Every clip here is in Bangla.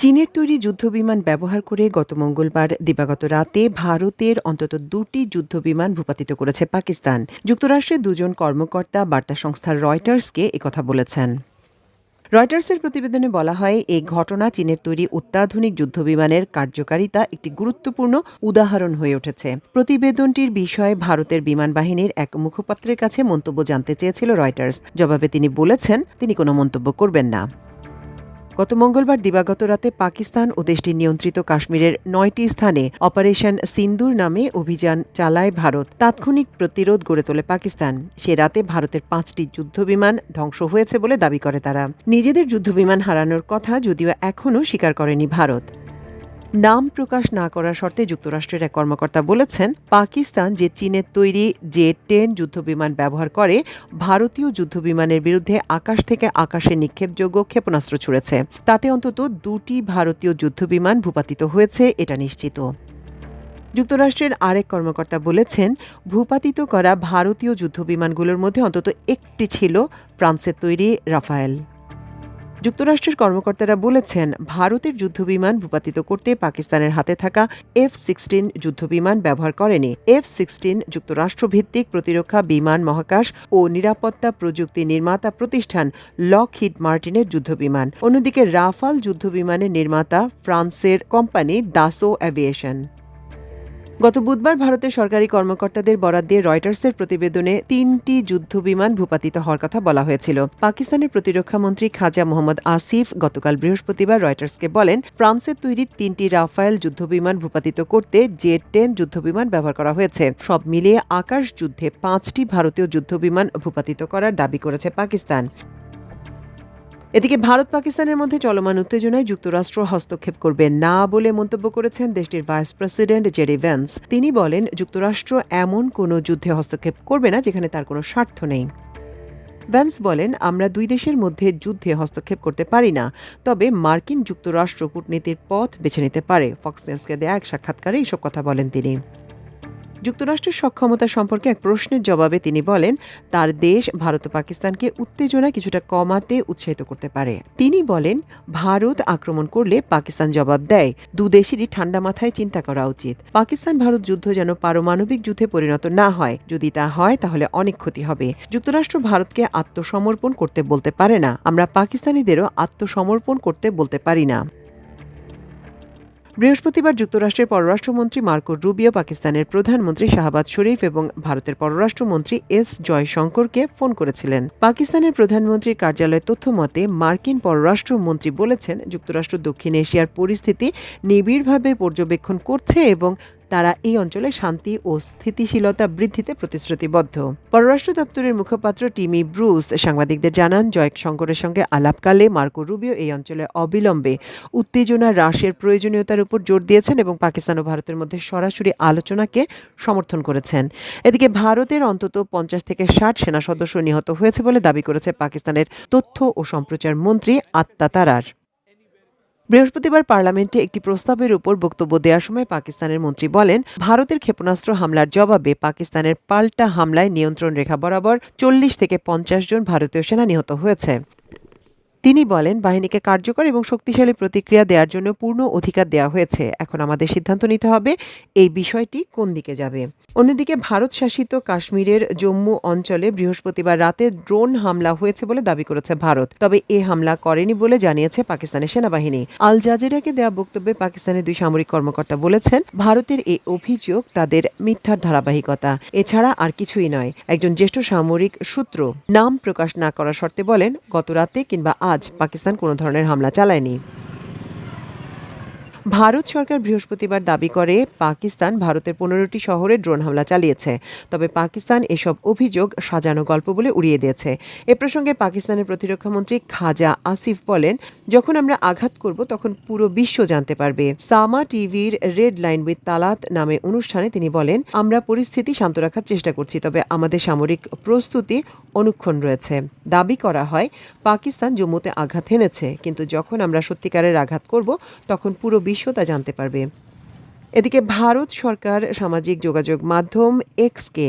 চীনের তৈরি যুদ্ধবিমান ব্যবহার করে গত মঙ্গলবার দিবাগত রাতে ভারতের অন্তত দুটি যুদ্ধবিমান ভূপাতিত করেছে পাকিস্তান। যুক্তরাষ্ট্রের দুজন কর্মকর্তা বার্তা সংস্থা রয়টার্সকে একথা বলেছেন। রয়টার্সের প্রতিবেদনে বলা হয় এই ঘটনা চীনের তৈরি অত্যাধুনিক যুদ্ধবিমানের কার্যকারিতা একটি গুরুত্বপূর্ণ উদাহরণ হয়ে উঠেছে। প্রতিবেদনটির বিষয়ে ভারতের বিমান বাহিনীর এক মুখপাত্রের কাছে মন্তব্য জানতে চেয়েছিল রয়টার্স। জবাবে তিনি বলেছেন, তিনি কোনো মন্তব্য করবেন না। গত মঙ্গলবার দিবাগত রাতে পাকিস্তান ও দেশটির নিয়ন্ত্রিত কাশ্মীরের নয়টি স্থানে অপারেশন সিন্দুর নামে অভিযান চালায় ভারত। তাৎক্ষণিক প্রতিরোধ গড়ে তোলে পাকিস্তান। সে রাতে ভারতের পাঁচটি যুদ্ধবিমান ধ্বংস হয়েছে বলে দাবি করে তারা। নিজেদের যুদ্ধবিমান হারানোর কথা যদিও এখনও স্বীকার করেনি ভারত। নাম প্রকাশ না করার শর্তে যুক্তরাষ্ট্রের এক কর্মকর্তা বলেছেন, পাকিস্তান যে চীনের তৈরি জে টেন যুদ্ধবিমান ব্যবহার করে, ভারতীয় যুদ্ধবিমানের বিরুদ্ধে আকাশ থেকে আকাশে নিক্ষেপযোগ্য ক্ষেপণাস্ত্র ছুড়েছে। তাতে অন্তত দুটি ভারতীয় যুদ্ধবিমান ভূপাতিত হয়েছে, এটা নিশ্চিত। যুক্তরাষ্ট্রের আরেক কর্মকর্তা বলেছেন, ভূপাতিত করা ভারতীয় যুদ্ধবিমানগুলোর মধ্যে অন্তত একটি ছিল ফ্রান্সের তৈরি রাফায়েল। যুক্তরাষ্ট্রের কর্মকর্তারা বলেছেন, ভারতের যুদ্ধবিমান ভূপাতিত করতে পাকিস্তানের হাতে থাকা এফ সিক্সটিন যুদ্ধবিমান ব্যবহার করেনি। এফ সিক্সটিন যুক্তরাষ্ট্রভিত্তিক প্রতিরক্ষা বিমান মহাকাশ ও নিরাপত্তা প্রযুক্তি নির্মাতা প্রতিষ্ঠান লক হিট মার্টিনের যুদ্ধবিমান। অন্যদিকে রাফাল যুদ্ধবিমানের নির্মাতা ফ্রান্সের কোম্পানি দাসো অ্যাভিয়েশন। গত বুধবার ভারতের সরকারি কর্মকর্তাদের বরাদ দিয়ে রয়টার্সের প্রতিবেদনে তিনটি যুদ্ধবিমান ভূপাতিত হওয়ার কথা বলা হয়েছিল। পাকিস্তানের প্রতিরক্ষা মন্ত্রী খাজা মোহাম্মদ আসিফ গতকাল বৃহস্পতিবার রয়টার্সকে বলেন, ফ্রান্সের তৈরি তিনটি রাফায়েল যুদ্ধবিমান ভূপাতিত করতে জে টেন যুদ্ধবিমান ব্যবহার করা হয়েছে। সব মিলিয়ে আকাশ যুদ্ধে পাঁচটি ভারতীয় যুদ্ধবিমান ভূপাতিত করার দাবি করেছে পাকিস্তান। এদিকে ভারত পাকিস্তানের মধ্যে চলমান উত্তেজনায় যুক্তরাষ্ট্র হস্তক্ষেপ করবে না বলে মন্তব্য করেছেন দেশটির ভাইস প্রেসিডেন্ট জেরি ভ্যান্স। তিনি বলেন, যুক্তরাষ্ট্র এমন কোনো যুদ্ধে হস্তক্ষেপ করবে না যেখানে তার কোনো স্বার্থ নেই। ভ্যান্স বলেন, আমরা দুই দেশের মধ্যে যুদ্ধে হস্তক্ষেপ করতে পারি না, তবে মার্কিন যুক্তরাষ্ট্র কূটনীতির পথ বেছে নিতে পারে। ফক্স নিউজকে দেয়া এক সাক্ষাৎকারে এইসব কথা বলেন তিনি। যুক্তরাষ্ট্রের সক্ষমতা সম্পর্কে এক প্রশ্নের জবাবে তিনি বলেন, তার দেশ ভারত ও পাকিস্তানকে উত্তেজনা কিছুটা কমাতে উৎসাহিত করতে পারে। তিনি বলেন, ভারত আক্রমণ করলে পাকিস্তান জবাব দেয়। দু দেশেরই ঠান্ডা মাথায় চিন্তা করা উচিত। পাকিস্তান ভারত যুদ্ধ যেন পারমাণবিক যুদ্ধে পরিণত না হয়। যদি তা হয়, তাহলে অনেক ক্ষতি হবে। যুক্তরাষ্ট্র ভারতকে আত্মসমর্পণ করতে বলতে পারে না। আমরা পাকিস্তানিদেরও আত্মসমর্পণ করতে বলতে পারি না। বৃহস্পতিবার যুক্তরাষ্ট্রের পররাষ্ট্রমন্ত্রী মার্কো রুবিও পাকিস্তানের প্রধানমন্ত্রী শাহবাজ শরীফ এবং ভারতের পররাষ্ট্রমন্ত্রী এস জয়শঙ্করকে ফোন করেছিলেন। পাকিস্তানের প্রধানমন্ত্রীর কার্যালয়ের তথ্য মতে মার্কিন পররাষ্ট্রমন্ত্রী বলেছেন, যুক্তরাষ্ট্র দক্ষিণ এশিয়ার পরিস্থিতি নিবিড়ভাবে পর্যবেক্ষণ করছে এবং তারা এই অঞ্চলে শান্তি ও স্থিতিশীলতা বৃদ্ধিতে প্রতিশ্রুতিবদ্ধ। পররাষ্ট্র দপ্তরের মুখপাত্র টিমি ব্রুস সাংবাদিকদের জানান, জয়ক শঙ্করের সঙ্গে আলাপকালে মার্কো রুবিও এই অঞ্চলে অবিলম্বে উত্তেজনা, হ্রাসের প্রয়োজনীয়তার উপর জোর দিয়েছেন এবং পাকিস্তান ও ভারতের মধ্যে সরাসরি আলোচনাকে সমর্থন করেছেন। এদিকে ভারতের অন্তত পঞ্চাশ থেকে ষাট সেনা সদস্য নিহত হয়েছে বলে দাবি করেছে পাকিস্তানের তথ্য ও সম্প্রচার মন্ত্রী আত্মা তারার বৃহস্পতিবার পার্লামেন্টে একটি প্রস্তাবের উপর বক্তব্য দেওয়ার সময় পাকিস্তানের মন্ত্রী বলেন, ভারতের ক্ষেপণাস্ত্র হামলার জবাবে পাকিস্তানের পাল্টা হামলায় নিয়ন্ত্রণ রেখা বরাবর চল্লিশ থেকে পঞ্চাশ জন ভারতীয় সেনা নিহত হয়েছে। তিনি বলেন, বাহিনীকে কার্যকর এবং শক্তিশালী প্রতিক্রিয়া দেওয়ার জন্য পূর্ণ অধিকার দেওয়া হয়েছে। এখন আমাদের সিদ্ধান্ত নিতে হবে এই বিষয়টি কোন দিকে যাবে। অন্যদিকে ভারত শাসিত কাশ্মীরের জম্মু অঞ্চলে বৃহস্পতিবার রাতে ড্রোন হামলা হয়েছে বলে দাবি করেছে ভারত। তবে এ হামলা করেনি বলে জানিয়েছে পাকিস্তানের সেনাবাহিনী। আল জাজিরাকে দেওয়া বক্তব্যে পাকিস্তানের দুই সামরিক কর্মকর্তা বলেছেন, ভারতের এই অভিযোগ তাদের মিথ্যার ধারাবাহিকতা। এছাড়া আর কিছুই নয়। একজন জ্যেষ্ঠ সামরিক সূত্র নাম প্রকাশ না করার শর্তে বলেন, গত রাতে কিংবা আজ পাকিস্তান কোনো ধরনের হামলা চালায়নি। ভারত সরকার বৃহস্পতিবার দাবি করে, পাকিস্তান ভারতের পনেরোটি শহরে ড্রোন হামলা চালিয়েছে। তবে পাকিস্তান এসব অভিযোগ সাজানো গল্প বলে উড়িয়ে দিয়েছে। এ প্রসঙ্গে পাকিস্তানের প্রতিরক্ষামন্ত্রী খাজা আসিফ বলেন, যখন আমরা আঘাত করব, তখন পুরো বিশ্ব জানতে পারবে। সামা টিভির রেড লাইন উইথ তালাত নামে অনুষ্ঠানে তিনি বলেন, আমরা পরিস্থিতি শান্ত রাখার চেষ্টা করছি, তবে আমাদের সামরিক প্রস্তুতি অনুক্ষণ রয়েছে। দাবি করা হয়, পাকিস্তান জম্মুতে আঘাত হেনেছে, কিন্তু যখন আমরা সত্যিকারের আঘাত করব, তখন পুরো বিশ্ব তা জানতে পারবে। এদিকে ভারত সরকার সামাজিক যোগাযোগ মাধ্যম এক্সকে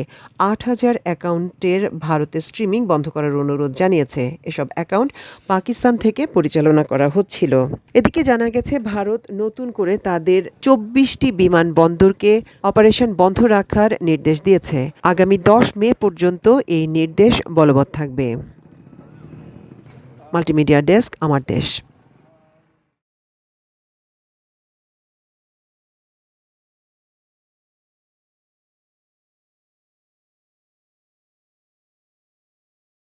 আট হাজার অ্যাকাউন্টের ভারতে স্ট্রিমিং বন্ধ করার অনুরোধ জানিয়েছে। এসব অ্যাকাউন্ট পাকিস্তান থেকে পরিচালনা করা হচ্ছিল। এদিকে জানা গেছে, ভারত নতুন করে তাদের চব্বিশটি বিমানবন্দরকে অপারেশন বন্ধ রাখার নির্দেশ দিয়েছে। আগামী দশ মে পর্যন্ত এই নির্দেশ বলবৎ থাকবে। মাল্টিমিডিয়া ডেস্ক, আমার দেশ।